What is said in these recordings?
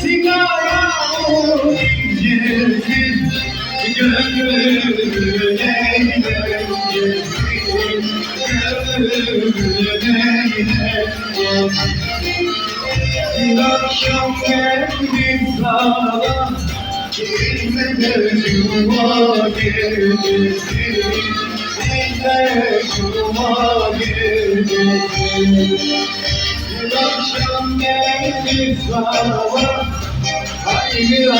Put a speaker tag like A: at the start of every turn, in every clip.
A: Sigara o gecesi bir akşam geldim sana Girmeden yuma girmesin Bizde yuma girmesin Bir akşam geldim sana Hey!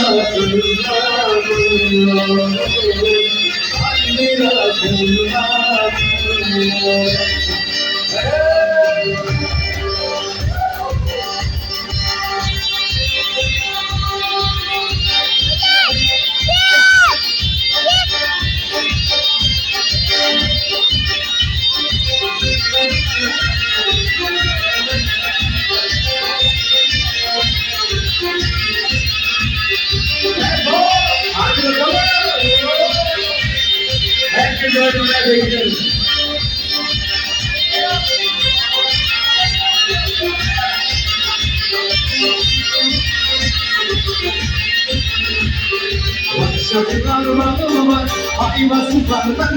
A: Öğrenmeye bekliyoruz. Vakşatılar var, hayvası var var,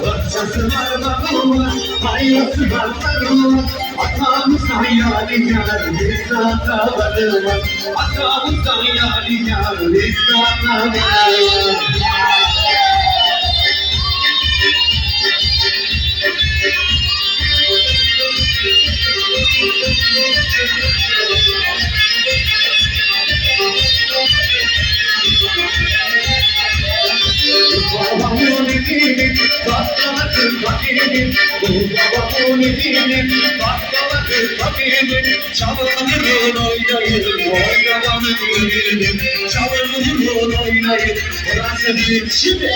A: Vakşatılar var, hayvası var var, Atamız hayali yar, biz ataları var, Atamız hayali yar, biz ataları var. kabini, bu baba bu nidini, baklava kır kabini, çalınır oynayır, oynamanın ürünü, çalınır oynayır, orası bir şimdi.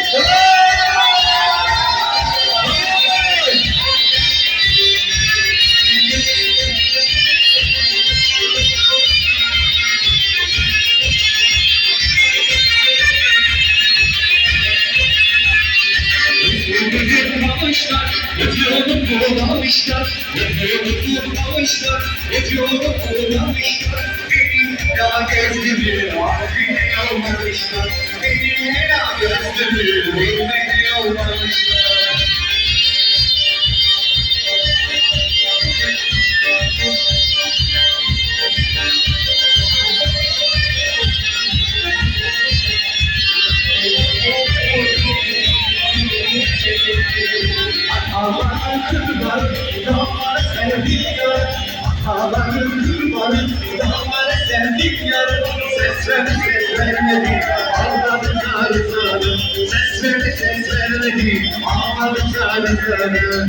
A: almışlar Yemeğimi yiyip almışlar Ediyordu kullanmışlar Benim daha gezdirir Harfini Ataların var, dağlara sevdik yar. Ataların var, dağlara sevdik yar. Ses verdi, ses vermedi, ağladı zarı zarı. Ses verdi, ses vermedi, ağladı zarı zarı.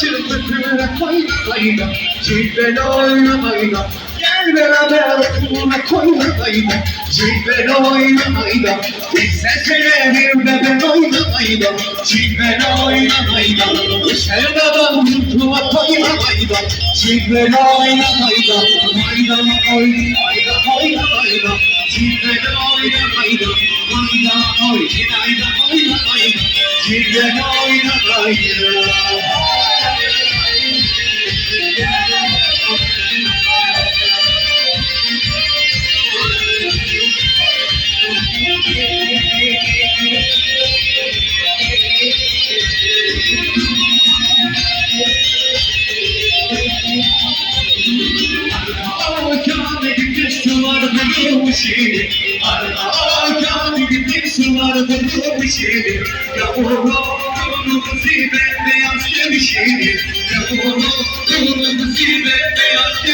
A: pöpüre koyna koyna Cilveli oyna oyna Gel. beraber okuluna koyna oyna Cilveli oyna oyna Bir sesine bir bebe oyna oyna Cilveli oyna Düşer babam yurtuma koyna oyna Cilveli oyna oyna Oyna oyna oyna oyna oyna oyna Oyna oyna oyna oyna oyna Cilven oyna oyna Arka Yavrum kırmızı bembeyaz demiş idi Yavrum kırmızı bembeyaz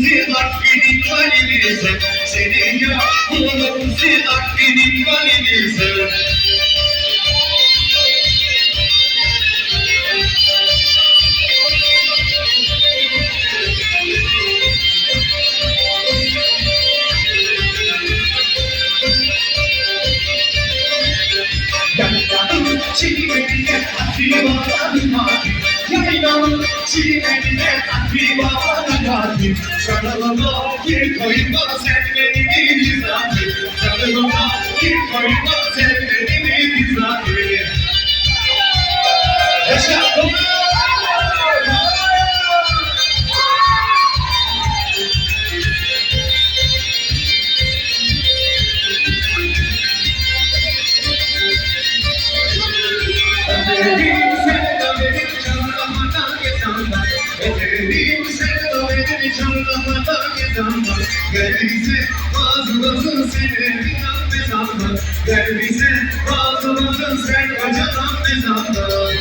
A: kızılar benim tanımızım Senin yavrunu kızılar benim tanımızım çiğnemine bağladım hakim Sarılıma bir koyma sen beni bir zaten Sarılıma bir koyma sen Ver bize bazımasın seni inan mezanlar Ver bize bazımasın sen kocaman mezanlar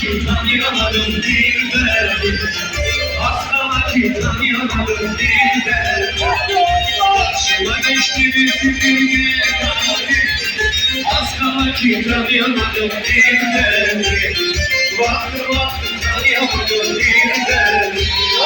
A: ki tanıyamadım dilberi Aslama ki tanıyamadım dilberi Karşıma geçti bir süpürge kari Aslama ki tanıyamadım dilberi Baktı baktı tanıyamadım dilberi Yaşa!